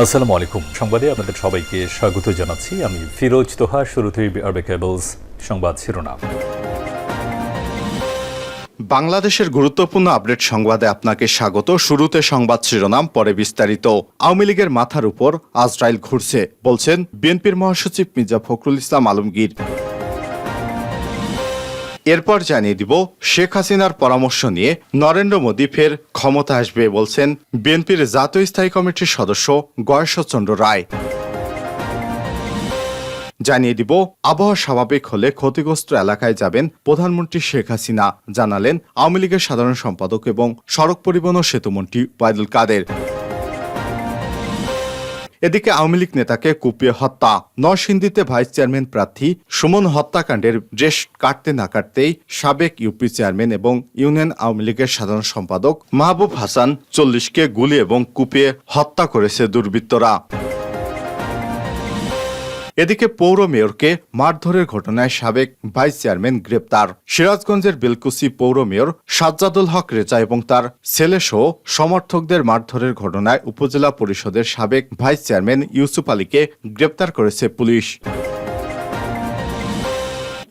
আসসালামু আলাইকুম। সংবাদে আপনাদের সবাইকে স্বাগত জানাচ্ছি। আমি ফিরোজ তোহা, শুরুতেই আরবে কেবলস সংবাদ শিরোনাম। বাংলাদেশের গুরুত্বপূর্ণ আপডেট সংবাদে আপনাকে স্বাগত। শুরুতে সংবাদ শিরোনাম, পরে বিস্তারিত। আওয়ামী লীগের মাথার উপর আজরাইল ঘুরছে, বলছেন বিএনপির মহাসচিব মির্জা ফখরুল ইসলাম আলমগীর। এরপর জানিয়ে দিব শেখ হাসিনার পরামর্শ নিয়ে নরেন্দ্র মোদী ফের ক্ষমতা আসবে বলছেন বিএনপির জাতীয় স্থায়ী কমিটির সদস্য গয়েশ্বরচন্দ্র রায়। জানিয়ে দিব, আবহাওয়া স্বাভাবিক হলে ক্ষতিগ্রস্ত এলাকায় যাবেন প্রধানমন্ত্রী শেখ হাসিনা। জানালেন, আওয়ামী লীগের সাধারণ সম্পাদক এবং সড়ক পরিবহন ও সেতুমন্ত্রী ওয়াইদুল কাদের। এদিকে আওয়ামী লীগ নেতাকে কুপিয়ে হত্যা। নরসিংদীতে ভাইস চেয়ারম্যান প্রার্থী সুমন হত্যাকাণ্ডের ড্রেস কাটতে না কাটতেই সাবেক ইউপি চেয়ারম্যান এবং ইউনিয়ন আওয়ামী লীগের সাধারণ সম্পাদক মাহবুব হাসান চল্লিশকে গুলি এবং কুপিয়ে হত্যা করেছে দুর্বৃত্তরা। এদিকে পৌর মেয়রকে মারধরের ঘটনায় সাবেক ভাইস চেয়ারম্যান গ্রেপ্তার। সিরাজগঞ্জের বেলকুসি পৌর মেয়র সাজ্জাদুল হক রেজা এবং তার ছেলেসহ সমর্থকদের মারধরের ঘটনায় উপজেলা পরিষদের সাবেক ভাইস চেয়ারম্যান ইউসুফ আলীকে গ্রেপ্তার করেছে পুলিশ।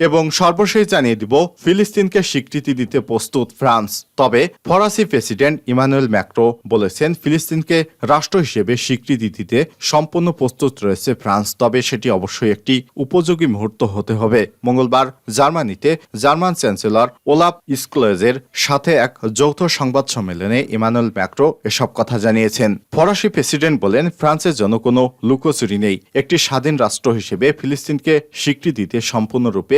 এবং সর্বশেষ জানিয়ে দিব, ফিলিস্তিনকে স্বীকৃতি দিতে প্রস্তুত ফ্রান্স। তবে ফরাসি প্রেসিডেন্ট ইমানুয়েল ম্যাক্রো বলেছেন, ফিলিস্তিনকে রাষ্ট্র হিসেবে স্বীকৃতি দিতে সম্পূর্ণ প্রস্তুত রয়েছে ফ্রান্স, তবে সেটি অবশ্যই একটি উপযোগী মুহূর্ত হতে হবে। মঙ্গলবার জার্মানিতে জার্মান চ্যান্সেলর ওলাপ স্কলেজের সাথে এক যৌথ সংবাদ সম্মেলনে ইমানুয়েল ম্যাক্রো এসব কথা জানিয়েছেন। ফরাসি প্রেসিডেন্ট বলেন, ফ্রান্সের জন্য কোনো লুকোচুরি নেই। একটি স্বাধীন রাষ্ট্র হিসেবে ফিলিস্তিনকে স্বীকৃতি দিতে সম্পূর্ণরূপে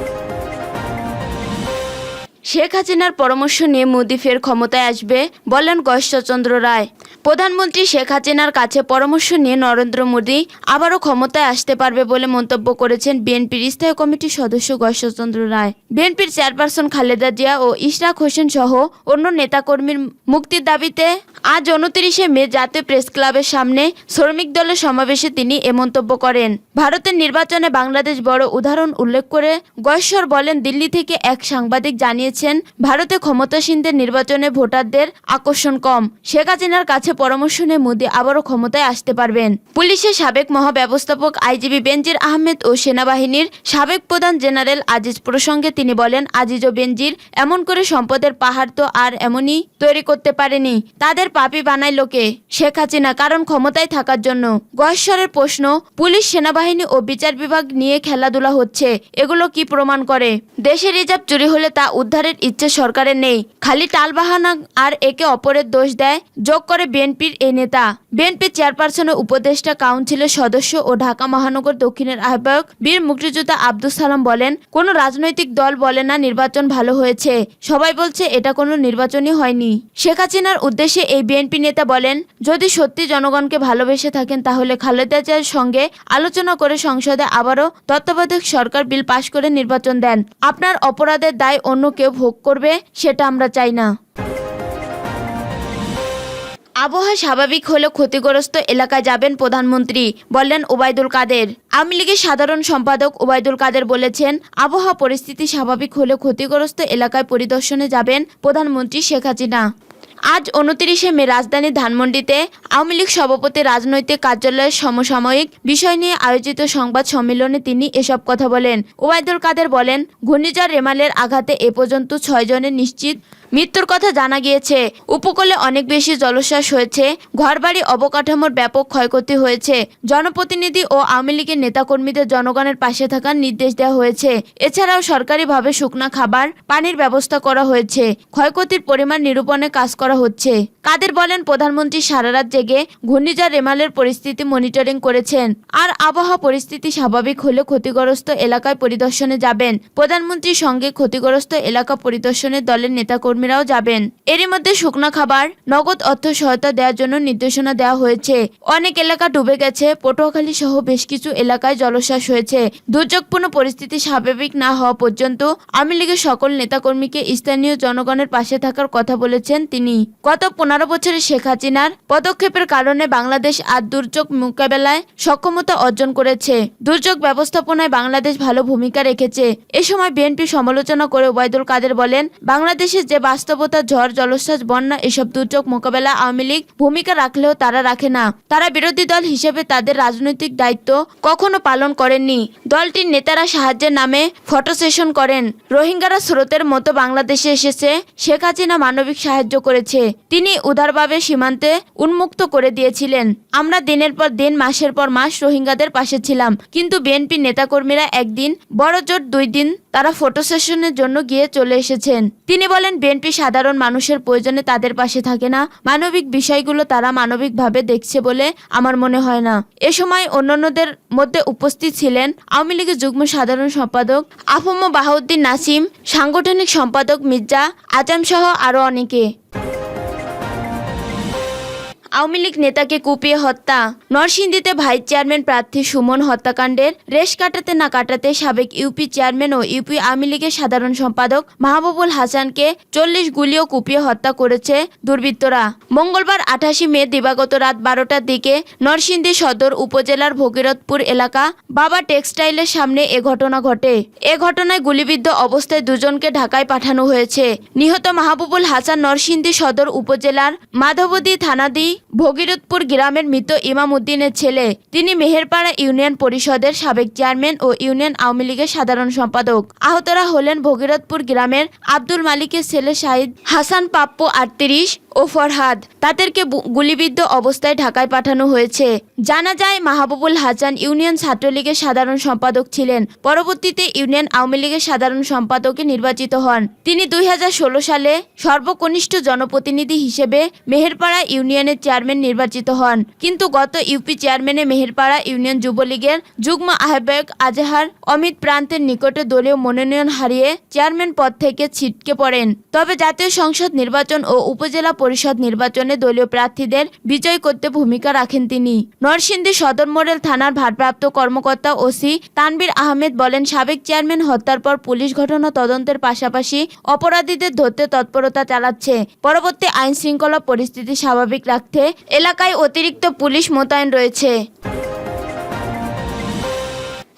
শেখ হাসিনার পরামর্শ নিয়ে মোদি ফের ক্ষমতায় আসবে বলেন গয়েশ্বরচন্দ্র রায়। প্রধানমন্ত্রী শেখ হাসিনার কাছে পরামর্শ নিয়ে নরেন্দ্র মোদী আবারও ক্ষমতায় আসতে পারবে বলে মন্তব্য করেছেন বিএনপির স্থায়ী কমিটির সদস্য গয়েশ্বরচন্দ্র রায়। বিএনপির চেয়ারপারসন খালেদা জিয়া ও ইশরাক হোসেন সহ অন্য নেতাকর্মীর মুক্তির দাবিতে আজ উনত্রিশে মে জাতীয় প্রেস ক্লাবের সামনে শ্রমিক দলের সমাবেশে তিনি এ মন্তব্য করেন। ভারতের নির্বাচনে বাংলাদেশ বড় উদাহরণ উল্লেখ করে গয়েশ্বর বলেন, দিল্লি থেকে এক সাংবাদিক জানিয়েছেন, ভারতে ক্ষমতাসীনদের নির্বাচনে ভোটারদের আকর্ষণ কম। শেখ হাসিনার কাছে পরামর্শ নিয়ে মোদী আবারও ক্ষমতায় আসতে পারবেন। পুলিশের সাবেক মহাব্যবস্থাপক আইজিবি বেনজির আহমেদ ও সেনাবাহিনীর সাবেক প্রধান জেনারেল আজিজ প্রসঙ্গে তিনি বলেন, আজিজ ও বেনজির এমন করে সম্পদের পাহাড় তো আর এমনই তৈরি করতে পারেনি। তাদের পাপি বানায় লোকে। শেখ হাসিনা কারণ ক্ষমতায় থাকার জন্য। গয়েশ্বরের প্রশ্ন, পুলিশ, সেনাবাহিনী ও বিচার বিভাগ নিয়ে খেলাধুলা হচ্ছে, এগুলো কি প্রমাণ করে? দেশের রিজার্ভ চুরি হলে তা উদ্ধারের ইচ্ছে সরকারের নেই। খালি টালবাহানা আর একে অপরের দোষ দেয়, যোগ করে বিএনপির এই নেতা। বিএনপির চেয়ারপারসনের উপদেষ্টা কাউন্সিলের সদস্য ও ঢাকা মহানগর দক্ষিণের আহ্বায়ক বীর মুক্তিযোদ্ধা আব্দুল সালাম বলেন, কোন রাজনৈতিক দল বলে না নির্বাচন ভালো হয়েছে। সবাই বলছে এটা কোনো নির্বাচনই হয়নি। শেখ হাসিনার উদ্দেশ্যে এই বিএনপি নেতা বলেন, যদি সত্যি জনগণকে ভালোবেসে থাকেন তাহলে খালেদা জিয়ার সঙ্গে আলোচনা করে সংসদে আবারও তত্ত্বাবধায়ক সরকার বিল পাশ করে নির্বাচন দেন। আপনার অপরাধের দায় অন্য কেউ ভোগ করবে, সেটা আমরা চাই না। আবহাওয়া স্বাভাবিক হলে ক্ষতিগ্রস্ত এলাকায় যাবেন প্রধানমন্ত্রী, বললেন ওবায়দুল কাদের। আওয়ামী লীগের সাধারণ সম্পাদক ওবায়দুল কাদের বলেছেন, আবহাওয়া পরিস্থিতি স্বাভাবিক হলে ক্ষতিগ্রস্ত এলাকায় পরিদর্শনে যাবেন প্রধানমন্ত্রী শেখ হাসিনা। আজ উনত্রিশে মে রাজধানীর ধানমন্ডিতে আওয়ামী লীগ সভাপতি রাজনৈতিক কার্যালয়ের সমসাময়িক বিষয় নিয়ে আয়োজিত সংবাদ সম্মেলনে তিনি এসব কথা বলেন। ওবায়দুল কাদের বলেন, ঘূর্ণিঝড় রেমালের আঘাতে এ পর্যন্ত ছয় জনের নিশ্চিত মৃত্যুর কথা জানা গিয়েছে। উপকূলে অনেক বেশি জলোচ্ছ্বাস হয়েছে। ঘরবাড়ি অবকাঠামোর ব্যাপক ক্ষয়ক্ষতি হয়েছে। জনপ্রতিনিধি ও আওয়ামী লীগের নেতাকর্মীদের জনগণের পাশে থাকার নির্দেশ দেওয়া হয়েছে। এছাড়াও সরকারিভাবে শুকনা খাবার, পানির ব্যবস্থা করা হয়েছে। ক্ষয়ক্ষতির পরিমাণ নিরূপণে কাজ করা হচ্ছে। কাদের বলেন, প্রধানমন্ত্রী সারা রাত জেগে ঘূর্ণিঝড় রেমালের পরিস্থিতি মনিটরিং করেছেন। আর আবহাওয়া পরিস্থিতি স্বাভাবিক হলে ক্ষতিগ্রস্ত এলাকায় পরিদর্শনে যাবেন। প্রধানমন্ত্রীর সঙ্গে ক্ষতিগ্রস্ত এলাকা পরিদর্শনের দলের নেতাকর্মী নেতাকর্মীরাও যাবেন। এরই মধ্যে শুকনো খাবার, নগদ অর্থ সহায়তা দেওয়ার জন্য নির্দেশনা দেওয়া হয়েছে। অনেক এলাকা ডুবে গেছে, পটুয়াখালী সহ বেশ কিছু এলাকায় জলশ্বাস হয়েছে। দুর্যোগপূর্ণ পরিস্থিতি স্বাভাবিক না হওয়া পর্যন্ত আওয়ামী লীগের সকল নেতাকর্মীকে স্থানীয় জনগণের পাশে থাকার কথা বলেছেন তিনি। গত পনেরো বছরে শেখ হাসিনার পদক্ষেপের কারণে বাংলাদেশ আর দুর্যোগ মোকাবেলায় সক্ষমতা অর্জন করেছে। দুর্যোগ ব্যবস্থাপনায় বাংলাদেশ ভালো ভূমিকা রেখেছে। এ সময় বিএনপি সমালোচনা করে ওবায়দুল কাদের বলেন বাংলাদেশের যে বাস্তবতা, ঝড়, জলোচ্ছ্বাস, বন্যা এসব দুর্যোগ মোকাবেলা আওয়ামী লীগ ভূমিকা রাখলেও তারা রাখে না। তারা বিরোধী দল হিসেবে তাদের রাজনৈতিক দায়িত্ব কখনো পালন করেননি। দলটির নেতারা সাহায্যের নামে ফটো সেশন করেন। রোহিঙ্গারা স্রোতের মতো বাংলাদেশে এসেছে, শেখ হাসিনা মানবিক সাহায্য করেছে। তিনি উদারভাবে সীমান্তে উন্মুক্ত করে দিয়েছিলেন। আমরা দিনের পর দিন, মাসের পর মাস রোহিঙ্গাদের পাশে ছিলাম। কিন্তু বিএনপি নেতাকর্মীরা একদিন বড় জোর দুই দিন, তারা ফটো সেশনের জন্য গিয়ে চলে এসেছেন। তিনি বলেন, বিএনপি সাধারণ মানুষের প্রয়োজনে তাদের পাশে থাকে না। মানবিক বিষয়গুলো তারা মানবিকভাবে দেখছে বলে আমার মনে হয় না। এ সময় অন্যান্যদের মধ্যে উপস্থিত ছিলেন আওয়ামী লীগের যুগ্ম সাধারণ সম্পাদক আফম বাহাউদ্দিন নাসিম, সাংগঠনিক সম্পাদক মির্জা আজম সহ আরও অনেকে। আওয়ামী লীগ নেতাকে কুপিয়ে হত্যা। নরসিংদীতে ভাইস চেয়ারম্যান প্রার্থী সুমন হত্যাকাণ্ডের রেশ কাটাতে না কাটাতে সাবেক ইউপি চেয়ারম্যান ও ইউপি আওয়ামী লীগের সাধারণ সম্পাদক মাহবুবুল হাসানকে চল্লিশ গুলিও কুপিয়ে হত্যা করেছে দুর্বৃত্তরা। মঙ্গলবার আঠাশি মে দিবাগত রাত বারোটার দিকে নরসিংদী সদর উপজেলার ভগীরথপুর এলাকা বাবা টেক্সটাইলের সামনে এ ঘটনা ঘটে। এ ঘটনায় গুলিবিদ্ধ অবস্থায় দুজনকে ঢাকায় পাঠানো হয়েছে। নিহত মাহবুবুল হাসান নরসিংদী সদর উপজেলার মাধবদী থানাদি ভগীরথপুর গ্রামের মৃত ইমাম উদ্দিনের ছেলে। তিনি মেহেরপাড়া ইউনিয়ন পরিষদের সাবেক চেয়ারম্যান ও ইউনিয়ন আওয়ামী লীগের সাধারণ সম্পাদক। আহতরা হলেন ভগীরথপুর গ্রামের আব্দুল মালিকের ছেলে শাহিদ হাসান পাপ্পু আটত্রিশ ও ফরহাদ, তাদেরকে গুলিবিদ্ধ অবস্থায় ঢাকায় পাঠানো হয়েছে। জানা যায়, মাহবুবুল হাসান ইউনিয়ন ছাত্রলীগের সাধারণ সম্পাদক ছিলেন। পরবর্তীতে ইউনিয়ন আওয়ামী লীগের সাধারণ সম্পাদকে নির্বাচিত হন। তিনি দুই সালে সর্বকনিষ্ঠ জনপ্রতিনিধি হিসেবে মেহেরপাড়া ইউনিয়নের চেয়ারম্যান নির্বাচিত হন। কিন্তু গত ইউপি চেয়ারম্যানে মেহেরপাড়া ইউনিয়ন যুবলীগের যুগ্ম আহ্বায়ক আজহার অমিত প্রান্তের নিকটে দলীয় মনোনয়ন হারিয়ে চেয়ারম্যান পদ থেকে ছিটকে পড়েন। তবে জাতীয় সংসদ নির্বাচন ও উপজেলা পরিষদ নির্বাচনে দলীয় প্রার্থীদের বিজয় করতে ভূমিকা রাখেন তিনি। নরসিংদী সদর মডেল থানার ভারপ্রাপ্ত কর্মকর্তা ওসি তানবির আহমেদ বলেন, সাবেক চেয়ারম্যান হত্যার পর পুলিশ ঘটনা তদন্তের পাশাপাশি অপরাধীদের ধরতে তৎপরতা চালাচ্ছে। পরবর্তী আইন শৃঙ্খলা পরিস্থিতি স্বাভাবিক রাখতে এলাকায় অতিরিক্ত পুলিশ মোতায়েন রয়েছে।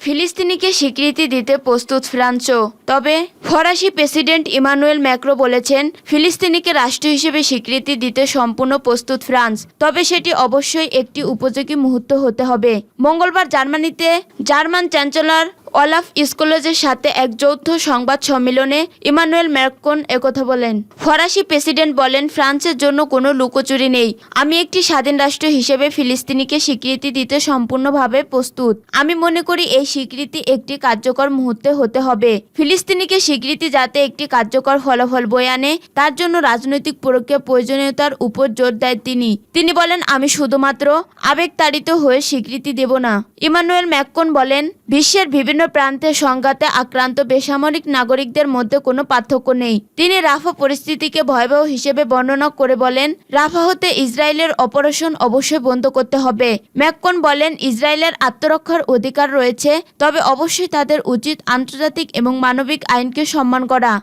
ফিলিস্তিনিকে স্বীকৃতি দিতে প্রস্তুত ফ্রান্সও। তবে ফরাসি প্রেসিডেন্ট ইমানুয়েল ম্যাক্রো বলেছেন, ফিলিস্তিনিকে রাষ্ট্র হিসেবে স্বীকৃতি দিতে সম্পূর্ণ প্রস্তুত ফ্রান্স। তবে সেটি অবশ্যই একটি উপযোগী মুহূর্ত হতে হবে। মঙ্গলবার জার্মানিতে জার্মান চ্যান্সেলর অলাফ স্কোলজের সাথে এক যৌথ সংবাদ সম্মেলনে ইমানুয়েল ম্যাক্রন একথা বলেন, ফরাসি প্রেসিডেন্ট বলেন, ফ্রান্সের জন্য কোনো লুকোচুরি নেই। আমি একটি স্বাধীন রাষ্ট্র হিসেবে ফিলিস্তিনিকে স্বীকৃতি দিতে সম্পূর্ণভাবে প্রস্তুত। আমি মনে করি এই স্বীকৃতি একটি কার্যকর মুহূর্তে হতে হবে। ফিলিস্তিনিকে স্বীকৃতি যাতে একটি কার্যকর ফলাফল বয়ে আনে, তার জন্য রাজনৈতিক প্রক্রিয়া প্রয়োজনীয়তার উপর জোর দেয় তিনি। তিনি বলেন, আমি শুধুমাত্র আবেগতাড়িত হয়ে স্বীকৃতি দেব না। ইমানুয়েল ম্যাককন বলেন বিশ্বের বিভিন্ন প্রান্তে সংঘাতে আক্রান্ত বেসামরিক নাগরিকদের মধ্যে কোনো পার্থক্য নেই। তিনি রাফা পরিস্থিতিকে ভয়াবহ হিসেবে বর্ণনা করে বলেন রাফা হতে ইসরায়েলের অপারেশন অবশ্যই বন্ধ করতে হবে। ম্যাককন বলেন, ইসরায়েলের আত্মরক্ষার অধিকার রয়েছে, তবে অবশ্যই তাদের উচিত আন্তর্জাতিক এবং মানবিক আইনকে সম্মান করা।